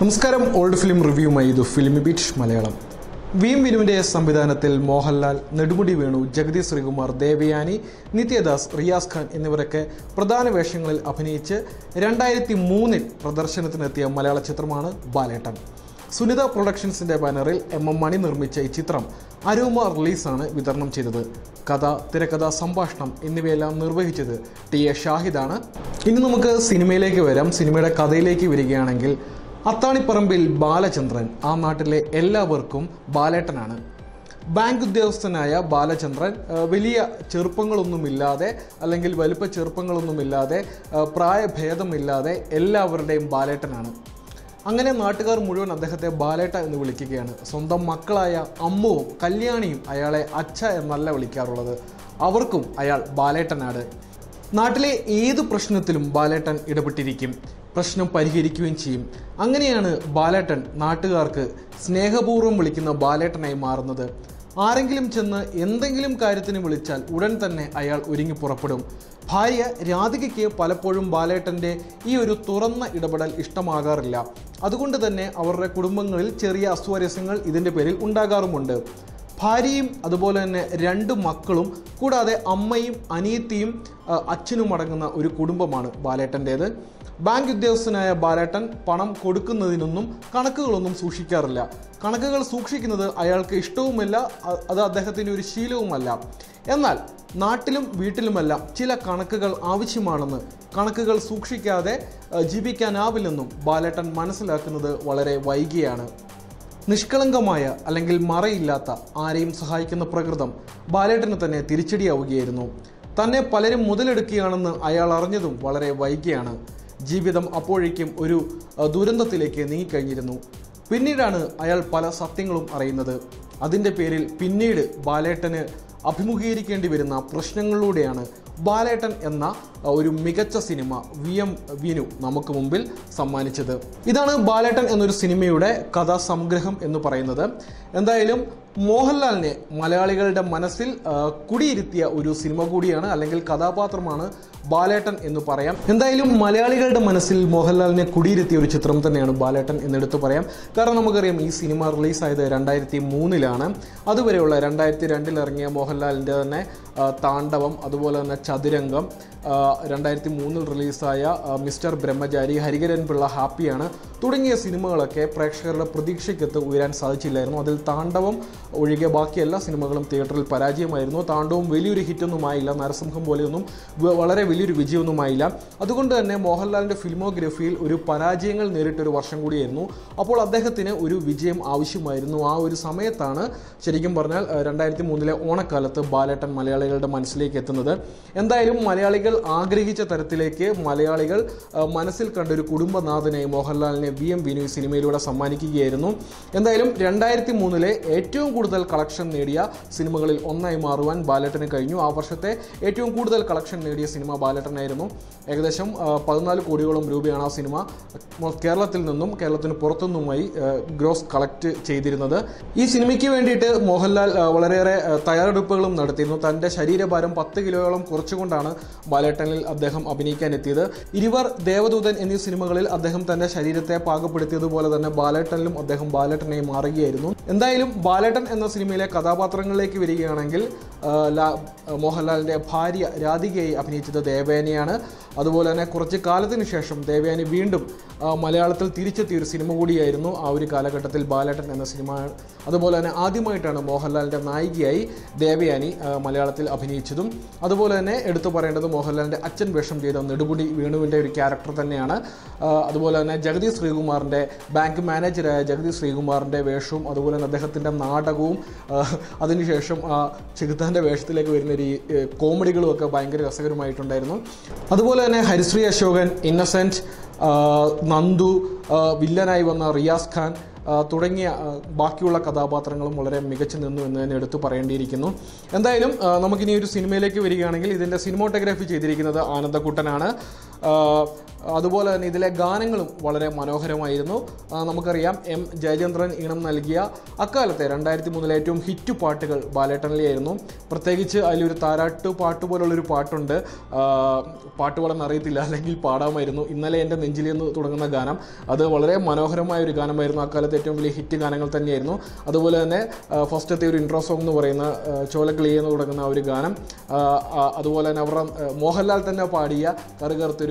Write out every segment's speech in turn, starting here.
നമസ്കാരം old film റിവ്യൂമായി ഇത് ഫിലിം ബീറ്റ് മലയാളം. വീം വിനുവിന്റെ സംവിധാനത്തിൽ മോഹൻലാൽ നെടുമുടി വേണു ജഗതി ശ്രീകുമാർ ദേവയാനി നിത്യദാസ് റിയാസ് ഖാൻ എന്നിവരൊക്കെ പ്രധാന വേഷങ്ങളിൽ അഭിനയിച്ച് രണ്ടായിരത്തി മൂന്നിൽ പ്രദർശനത്തിനെത്തിയ മലയാള ചിത്രമാണ് ബാലേട്ടൻ. സുനിത പ്രൊഡക്ഷൻസിന്റെ ബാനറിൽ എം എം മണി നിർമ്മിച്ച ഈ ചിത്രം അരൂമ റിലീസാണ് വിതരണം ചെയ്തത്. കഥ തിരക്കഥ സംഭാഷണം എന്നിവയെല്ലാം നിർവഹിച്ചത് ടി എ ഷാഹിദാണ്. ഇനി നമുക്ക് സിനിമയിലേക്ക് വരാം. സിനിമയുടെ കഥയിലേക്ക് വരികയാണെങ്കിൽ അത്താണിപ്പറമ്പിൽ ബാലചന്ദ്രൻ ആ നാട്ടിലെ എല്ലാവർക്കും ബാലേട്ടനാണ്. ബാങ്ക് ഉദ്യോഗസ്ഥനായ ബാലചന്ദ്രൻ വലിയ ചെറുപ്പങ്ങളൊന്നുമില്ലാതെ അല്ലെങ്കിൽ വലുപ്പ ചെറുപ്പങ്ങളൊന്നുമില്ലാതെ പ്രായഭേദമില്ലാതെ എല്ലാവരുടെയും ബാലേട്ടനാണ്. അങ്ങനെ നാട്ടുകാർ മുഴുവൻ അദ്ദേഹത്തെ ബാലേട്ട എന്ന് വിളിക്കുകയാണ്. സ്വന്തം മക്കളായ അമ്മുവും കല്യാണിയും അയാളെ അച്ഛ എന്നല്ല വിളിക്കാറുള്ളത്. അവർക്കും അയാൾ ബാലേട്ടനാണ്. നാട്ടിലെ ഏത് പ്രശ്നത്തിലും ബാലേട്ടൻ ഇടപെട്ടിരിക്കും. പ്രശ്നം പരിഹരിക്കുകയും ചെയ്യും. അങ്ങനെയാണ് ബാലേട്ടൻ നാട്ടുകാർക്ക് സ്നേഹപൂർവം വിളിക്കുന്ന ബാലേട്ടനായി മാറുന്നത്. ആരെങ്കിലും ചെന്ന് എന്തെങ്കിലും കാര്യത്തിന് വിളിച്ചാൽ ഉടൻ തന്നെ അയാൾ ഒരുങ്ങി പുറപ്പെടും. ഭാര്യ രാധികയ്ക്ക് പലപ്പോഴും ബാലേട്ടന്റെ ഈ ഒരു തുറന്ന ഇടപെടൽ ഇഷ്ടമാകാറില്ല. അതുകൊണ്ട് തന്നെ അവരുടെ കുടുംബങ്ങളിൽ ചെറിയ അസ്വാരസ്യങ്ങൾ ഇതിന്റെ പേരിൽ ഉണ്ടാകാറുമുണ്ട്. ഭാര്യയും അതുപോലെ തന്നെ രണ്ട് മക്കളും കൂടാതെ അമ്മയും അനിയത്തിയും അച്ഛനും അടങ്ങുന്ന ഒരു കുടുംബമാണ് ബാലേട്ടന്റേത് ബാങ്ക് ഉദ്യോഗസ്ഥനായ ബാലേട്ടൻ പണം കൊടുക്കുന്നതിനൊന്നും കണക്കുകളൊന്നും സൂക്ഷിക്കാറില്ല. കണക്കുകൾ സൂക്ഷിക്കുന്നത് അയാൾക്ക് ഇഷ്ടവുമല്ല അത് അദ്ദേഹത്തിന്റെ ഒരു ശീലവുമല്ല. എന്നാൽ നാട്ടിലും വീട്ടിലുമെല്ലാം ചില കണക്കുകൾ ആവശ്യമാണെന്ന് കണക്കുകൾ സൂക്ഷിക്കാതെ ജീവിക്കാനാവില്ലെന്നും ബാലേട്ടൻ മനസ്സിലാക്കുന്നത് വളരെ വൈകിയാണ്. നിഷ്കളങ്കമായ അല്ലെങ്കിൽ മറയില്ലാത്ത ആരെയും സഹായിക്കുന്ന പ്രകൃതം ബാലേട്ടന് തന്നെ തിരിച്ചടിയാവുകയായിരുന്നു. തന്നെ പലരും മുതലെടുക്കുകയാണെന്ന് അയാൾ അറിഞ്ഞതും വളരെ വൈകിയാണ്. ജീവിതം അപ്പോഴേക്കും ഒരു ദുരന്തത്തിലേക്ക് നീങ്ങിക്കഴിഞ്ഞിരുന്നു. പിന്നീടാണ് അയാൾ പല സത്യങ്ങളും അറിയുന്നത്. അതിന്റെ പേരിൽ പിന്നീട് ബാലേട്ടന് അഭിമുഖീകരിക്കേണ്ടി വരുന്ന പ്രശ്നങ്ങളിലൂടെയാണ് ബാലേട്ടൻ എന്ന ഒരു മികച്ച സിനിമ വി എം വിനു നമുക്ക് മുമ്പിൽ സമ്മാനിച്ചത്. ഇതാണ് ബാലേട്ടൻ എന്നൊരു സിനിമയുടെ കഥാസംഗ്രഹം എന്ന് പറയുന്നത്. എന്തായാലും മോഹൻലാലിനെ മലയാളികളുടെ മനസ്സിൽ കുടിയിരുത്തിയ ഒരു സിനിമ കൂടിയാണ് അല്ലെങ്കിൽ കഥാപാത്രമാണ് ബാലേട്ടൻ എന്ന് പറയാം. എന്തായാലും മലയാളികളുടെ മനസ്സിൽ മോഹൻലാലിനെ കുടിയിരുത്തിയ ഒരു ചിത്രം തന്നെയാണ് ബാലേട്ടൻ എന്നെടുത്ത് പറയാം. കാരണം നമുക്കറിയാം ഈ സിനിമ റിലീസായത് രണ്ടായിരത്തി മൂന്നിലാണ് അതുവരെയുള്ള രണ്ടായിരത്തി രണ്ടിൽ ഇറങ്ങിയ മോഹൻലാലിന്റെ തന്നെ താണ്ഡവം അതുപോലെ തന്നെ ചതുരംഗം രണ്ടായിരത്തി മൂന്നിൽ റിലീസായ മിസ്റ്റർ ബ്രഹ്മചാരി ഹരിഹരൻ പിള്ള ഹാപ്പിയാണ്. തുടങ്ങിയ സിനിമകളൊക്കെ പ്രേക്ഷകരുടെ പ്രതീക്ഷയ്ക്കത്ത് ഉയരാൻ സാധിച്ചില്ലായിരുന്നു. അതിൽ താണ്ഡവം ഒഴികെ ബാക്കി എല്ലാ സിനിമകളും തിയേറ്ററിൽ പരാജയമായിരുന്നു. താണ്ഡവം വലിയൊരു ഹിറ്റൊന്നുമായില്ല. നരസിംഹം പോലെയൊന്നും വളരെ വലിയൊരു വിജയമൊന്നുമായില്ല. അതുകൊണ്ട് തന്നെ മോഹൻലാലിന്റെ ഫിലിമോഗ്രഫിയിൽ ഒരു പരാജയങ്ങൾ നേരിട്ടൊരു വർഷം കൂടിയായിരുന്നു. അപ്പോൾ അദ്ദേഹത്തിന് ഒരു വിജയം ആവശ്യമായിരുന്നു. ആ ഒരു സമയത്താണ് ശരിക്കും പറഞ്ഞാൽ രണ്ടായിരത്തി മൂന്നിലെ ഓണക്കാലത്ത് ബാലേട്ടൻ മലയാളികളുടെ മനസ്സിലേക്ക് എത്തുന്നത്. എന്തായാലും മലയാളികൾ ആഗ്രഹിച്ച തരത്തിലേക്ക് മലയാളികൾ മനസ്സിൽ കണ്ട ഒരു കുടുംബനാഥനെ മോഹൻലാലിനെ വി എം വിനു സിനിമയിലൂടെ സമ്മാനിക്കുകയായിരുന്നു. എന്തായാലും രണ്ടായിരത്തി മൂന്നിലെ ഏറ്റവും കൂടുതൽ കളക്ഷൻ നേടിയ സിനിമകളിൽ ഒന്നായി മാറുവാൻ ബാലട്ടന് കഴിഞ്ഞു. ആ വർഷത്തെ ഏറ്റവും കൂടുതൽ കളക്ഷൻ നേടിയ സിനിമ ബാലട്ടനായിരുന്നു. ഏകദേശം പതിനാല് കോടിയോളം രൂപയാണ് ആ സിനിമ കേരളത്തിൽ നിന്നും കേരളത്തിന് പുറത്തുനിന്നുമായി ഗ്രോസ് കളക്ട് ചെയ്തിരുന്നത്. ഈ സിനിമയ്ക്ക് വേണ്ടിയിട്ട് മോഹൻലാൽ വളരെയേറെ തയ്യാറെടുപ്പുകളും നടത്തിയിരുന്നു. തന്റെ ശരീരഭാരം പത്ത് കിലോയോളം കുറച്ചുകൊണ്ടാണ് ബാലേട്ടനിൽ അദ്ദേഹം അഭിനയിക്കാൻ എത്തിയത് ഇരുവർ ദേവദൂതൻ എന്നീ സിനിമകളിൽ അദ്ദേഹം തന്റെ ശരീരത്തെ പാകപ്പെടുത്തിയതുപോലെ തന്നെ ബാലേട്ടനിലും അദ്ദേഹം ബാലേട്ടനെ മാറുകയായിരുന്നു. എന്തായാലും ബാലേട്ടൻ എന്ന സിനിമയിലെ കഥാപാത്രങ്ങളിലേക്ക് വരികയാണെങ്കിൽ മോഹൻലാലിന്റെ ഭാര്യ രാധികയെ അഭിനയിച്ചത് ദേവേനയാണ്. അതുപോലെ തന്നെ കുറച്ച് കാലത്തിന് ശേഷം ദേവയാനി വീണ്ടും മലയാളത്തിൽ തിരിച്ചെത്തിയ ഒരു സിനിമ കൂടിയായിരുന്നു ആ ഒരു കാലഘട്ടത്തിൽ ബാലേട്ടൻ എന്ന സിനിമ. അതുപോലെ തന്നെ ആദ്യമായിട്ടാണ് മോഹൻലാലിന്റെ നായികയായി ദേവയാനി മലയാളത്തിൽ അഭിനയിച്ചതും. അതുപോലെ തന്നെ എടുത്തു പറയേണ്ടത് മോഹൻലാലിന്റെ അച്ഛൻ വേഷം ചെയ്ത നെടുമുടി വേണുവിന്റെ ഒരു ക്യാരക്ടർ തന്നെയാണ്. അതുപോലെ തന്നെ ജഗതി ശ്രീകുമാറിന്റെ ബാങ്ക് മാനേജറായ ജഗതി ശ്രീകുമാറിന്റെ വേഷവും അതുപോലെ തന്നെ അദ്ദേഹത്തിന്റെ നാടകവും അതിനുശേഷം ചെകുത്താന്റെ വേഷത്തിലേക്ക് വരുന്ന ഒരു കോമഡികളും ഒക്കെ ഭയങ്കര രസകരമായിട്ടുണ്ടായിരുന്നു. അതുപോലെ തന്നെ ഹരിശ്രീ അശോകൻ ഇന്നസെന്റ് നന്ദു വില്ലനായി വന്ന റിയാസ് ഖാൻ തുടങ്ങിയ ബാക്കിയുള്ള കഥാപാത്രങ്ങളും വളരെ മികച്ചു നിന്നു എന്ന് തന്നെ എടുത്തു പറയേണ്ടിയിരിക്കുന്നു. എന്തായാലും നമുക്കിനി ഒരു സിനിമയിലേക്ക് വരികയാണെങ്കിൽ ഇതിന്റെ സിനിമോട്ടോഗ്രാഫി ചെയ്തിരിക്കുന്നത് ആനന്ദക്കുട്ടനാണ്. അതുപോലെ തന്നെ ഇതിലെ ഗാനങ്ങളും വളരെ മനോഹരമായിരുന്നു. നമുക്കറിയാം എം ജയചന്ദ്രൻ ഈണം നൽകിയ അക്കാലത്തെ രണ്ടായിരത്തി മൂന്നിലെ ഏറ്റവും ഹിറ്റ് പാട്ടുകൾ ബാലേട്ടനിലെയായിരുന്നു. പ്രത്യേകിച്ച് അതിലൊരു താരാട്ട് പാട്ട് പോലുള്ളൊരു പാട്ടുണ്ട്. പാട്ട് പാടാൻ അറിയത്തില്ല അല്ലെങ്കിൽ പാടാമായിരുന്നു. ഇന്നലെ എന്റെ നെഞ്ചിൽ എന്ന് തുടങ്ങുന്ന ഗാനം. അത് വളരെ മനോഹരമായ ഒരു ഗാനമായിരുന്നു. അക്കാലത്തെ ഏറ്റവും വലിയ ഹിറ്റ് ഗാനങ്ങൾ തന്നെയായിരുന്നു. അതുപോലെ തന്നെ ഫസ്റ്റത്തെ ഒരു ഇൻട്രോ സോങ് എന്ന് പറയുന്ന ചോലക്കിളി എന്ന് തുടങ്ങുന്ന ഒരു ഗാനം. അതുപോലെ തന്നെ അവരുടെ മോഹൻലാൽ തന്നെ പാടിയ കറുകറുത്തൊരു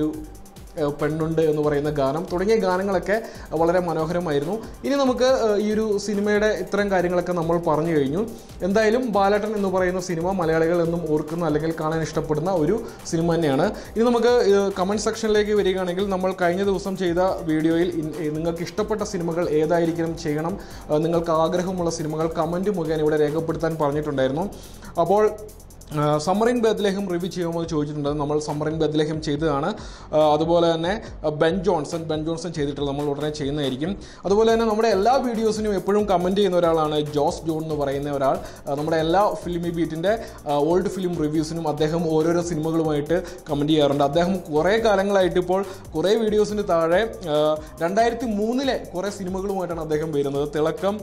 ഏഹ് പെണ്ണുണ്ട് എന്ന് പറയുന്ന ഗാനം. തുടങ്ങിയ ഗാനങ്ങളൊക്കെ വളരെ മനോഹരമായിരുന്നു. ഇനി നമുക്ക് ഈ ഒരു സിനിമയുടെ ഇത്തരം കാര്യങ്ങളൊക്കെ നമ്മൾ പറഞ്ഞു കഴിഞ്ഞു. എന്തായാലും ബാലേട്ടൻ എന്ന് പറയുന്ന സിനിമ മലയാളികൾ എന്നും ഓർക്കുന്ന അല്ലെങ്കിൽ കാണാൻ ഇഷ്ടപ്പെടുന്ന ഒരു സിനിമ തന്നെയാണ്. ഇനി നമുക്ക് കമന്റ് സെക്ഷനിലേക്ക് വരികയാണെങ്കിൽ നമ്മൾ കഴിഞ്ഞ ദിവസം ചെയ്ത വീഡിയോയിൽ നിങ്ങൾക്ക് ഇഷ്ടപ്പെട്ട സിനിമകൾ ഏതായിരിക്കണം ചെയ്യണം. നിങ്ങൾക്ക് ആഗ്രഹമുള്ള സിനിമകൾ കമന്റ് മുഖേന ഇവിടെ രേഖപ്പെടുത്താൻ പറഞ്ഞിട്ടുണ്ടായിരുന്നു. അപ്പോൾ സമ്മറിൻ ബദ്ലേഹം റിവ്യൂ ചെയ്യുമ്പോൾ ചോദിച്ചിട്ടുണ്ട്. നമ്മൾ സമ്മറിൻ ബദ്ലേഹം ചെയ്തതാണ്. അതുപോലെ തന്നെ ബെൻ ജോൺസൺ ബെൻ ജോൺസൺ ചെയ്തിട്ടുള്ള നമ്മൾ ഉടനെ ചെയ്യുന്നതായിരിക്കും. അതുപോലെ തന്നെ നമ്മുടെ എല്ലാ വീഡിയോസിനും എപ്പോഴും കമന്റ് ചെയ്യുന്ന ഒരാളാണ് ജോസ് ജോൺ എന്ന് പറയുന്ന ഒരാൾ. നമ്മുടെ എല്ലാ ഫിലിമി ബീറ്റിന്റെ ഓൾഡ് ഫിലിം റിവ്യൂസിനും അദ്ദേഹം ഓരോരോ സിനിമകളുമായിട്ട് കമന്റ് ചെയ്യാറുണ്ട്. അദ്ദേഹം കുറേ കാലങ്ങളായിട്ട് ഇപ്പോൾ കുറേ വീഡിയോസിന് താഴെ രണ്ടായിരത്തി മൂന്നിലെ കുറേ സിനിമകളുമായിട്ടാണ് അദ്ദേഹം വരുന്നത്. തിളക്കം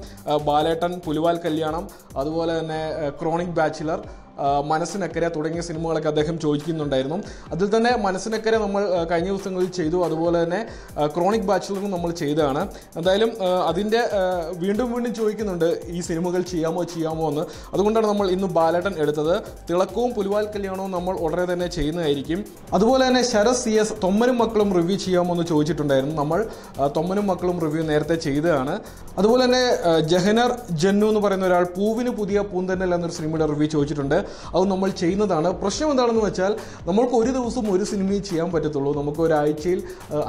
ബാലേട്ടൻ പുലിവാൽ കല്യാണം അതുപോലെ തന്നെ ക്രോണിക് ബാച്ചിലർ മനസ്സിനക്കരെ തുടങ്ങിയ സിനിമകളൊക്കെ അദ്ദേഹം ചോദിക്കുന്നുണ്ടായിരുന്നു. അതിൽ തന്നെ മനസ്സിനക്കരെ നമ്മൾ കഴിഞ്ഞ ദിവസങ്ങളിൽ ചെയ്തു. അതുപോലെ തന്നെ ക്രോണിക് ബാച്ചിലറും നമ്മൾ ചെയ്തതാണ്. എന്തായാലും അതിന്റെ വീണ്ടും വീണ്ടും ചോദിക്കുന്നുണ്ട് ഈ സിനിമകൾ ചെയ്യാമോ ചെയ്യാമോ എന്ന്. അതുകൊണ്ടാണ് നമ്മൾ ഇന്ന് ബാലേട്ടൻ എടുത്തത്. തിളക്കവും പുലിവാൽ കല്യാണവും നമ്മൾ ഉടനെ തന്നെ ചെയ്യുന്നതായിരിക്കും. അതുപോലെ തന്നെ ശരത് സി എസ് തൊമ്മനും മക്കളും റിവ്യൂ ചെയ്യാമോ എന്ന് ചോദിച്ചിട്ടുണ്ടായിരുന്നു നമ്മൾ. തൊമ്മനും മക്കളും റിവ്യൂ നേരത്തെ ചെയ്തതാണ്. അതുപോലെ തന്നെ ജഹനർ ജന്നു എന്ന് പറയുന്ന ഒരാൾ പൂവിന് പുതിയ പൂന്തന്നൽ എന്നൊരു സിനിമയുടെ റിവ്യൂ ചോദിച്ചിട്ടുണ്ട്. അത് നമ്മൾ ചെയ്യുന്നതാണ്. പ്രശ്നം എന്താണെന്ന് വെച്ചാൽ നമ്മൾക്ക് ഒരു ദിവസം ഒരു സിനിമയെ ചെയ്യാൻ പറ്റത്തുള്ളൂ. നമുക്ക് ഒരാഴ്ചയിൽ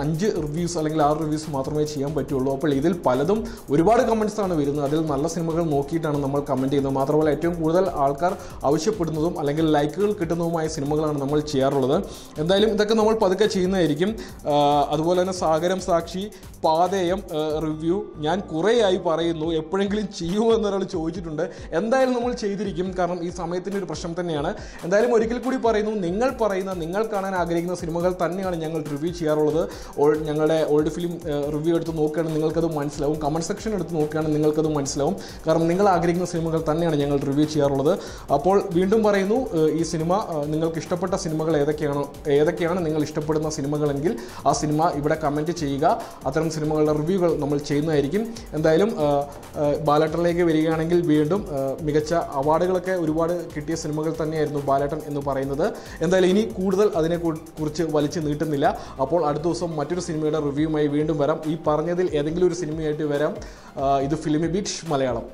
അഞ്ച് റിവ്യൂസ് അല്ലെങ്കിൽ ആറ് റിവ്യൂസ് മാത്രമേ ചെയ്യാൻ പറ്റുള്ളൂ. അപ്പോൾ ഇതിൽ പലതും ഒരുപാട് കമൻസാണ് വരുന്നത്. അതിൽ നല്ല സിനിമകൾ നോക്കിയിട്ടാണ് നമ്മൾ കമന്റ് ചെയ്യുന്നത്. മാത്രമല്ല ഏറ്റവും കൂടുതൽ ആൾക്കാർ ആവശ്യപ്പെടുന്നതും അല്ലെങ്കിൽ ലൈക്കുകൾ കിട്ടുന്നതുമായ സിനിമകളാണ് നമ്മൾ ചെയ്യാറുള്ളത്. എന്തായാലും ഇതൊക്കെ നമ്മൾ പതുക്കെ ചെയ്യുന്നതായിരിക്കും. അതുപോലെ തന്നെ സാഗരം സാക്ഷി പാതേയം റിവ്യൂ ഞാൻ കുറേയായി പറയുന്നു. എപ്പോഴെങ്കിലും ചെയ്യുമോ എന്നൊരാൾ ചോദിച്ചിട്ടുണ്ട്. എന്തായാലും നമ്മൾ ചെയ്തിരിക്കും. കാരണം ഈ സമയത്തിന്റെ ഒരു പ്രശ്നം തന്നെയാണ്. എന്തായാലും ഒരിക്കൽ കൂടി പറയുന്നു നിങ്ങൾ പറയുന്ന നിങ്ങൾ കാണാൻ ആഗ്രഹിക്കുന്ന സിനിമകൾ തന്നെയാണ് ഞങ്ങൾ റിവ്യൂ ചെയ്യാറുള്ളത്. ഞങ്ങളുടെ ഓൾഡ് ഫിലിം റിവ്യൂ എടുത്ത് നോക്കുകയാണെങ്കിൽ നിങ്ങൾക്കത് മനസ്സിലാവും. കമന്റ് സെക്ഷൻ എടുത്ത് നോക്കുകയാണെങ്കിൽ നിങ്ങൾക്കത് മനസ്സിലാവും. കാരണം നിങ്ങൾ ആഗ്രഹിക്കുന്ന സിനിമകൾ തന്നെയാണ് ഞങ്ങൾ റിവ്യൂ ചെയ്യാറുള്ളത്. അപ്പോൾ വീണ്ടും പറയുന്നു ഈ സിനിമ നിങ്ങൾക്ക് ഇഷ്ടപ്പെട്ട സിനിമകൾ ഏതൊക്കെയാണോ ഏതൊക്കെയാണ് നിങ്ങൾ ഇഷ്ടപ്പെടുന്ന സിനിമകളെങ്കിൽ ആ സിനിമ ഇവിടെ കമന്റ് ചെയ്യുക. അത്തരം സിനിമകളുടെ റിവ്യൂകൾ നമ്മൾ ചെയ്യുന്നതായിരിക്കും. എന്തായാലും ഏഹ് വരികയാണെങ്കിൽ വീണ്ടും മികച്ച അവാർഡുകളൊക്കെ ഒരുപാട് കിട്ടിയ സിനിമകൾ തന്നെയായിരുന്നു ബാലേട്ടൻ എന്ന് പറയുന്നത്. എന്തായാലും ഇനി കൂടുതൽ അതിനെ കുറിച്ച് വലിച്ചു നീട്ടുന്നില്ല. അപ്പോൾ അടുത്ത ദിവസം മറ്റൊരു സിനിമയുടെ റിവ്യൂമായി വീണ്ടും വരാം. ഈ പറഞ്ഞതിൽ ഏതെങ്കിലും ഒരു സിനിമയായിട്ട് വരാം. ഇത് ഫിലിമി ബീച്ച് മലയാളം.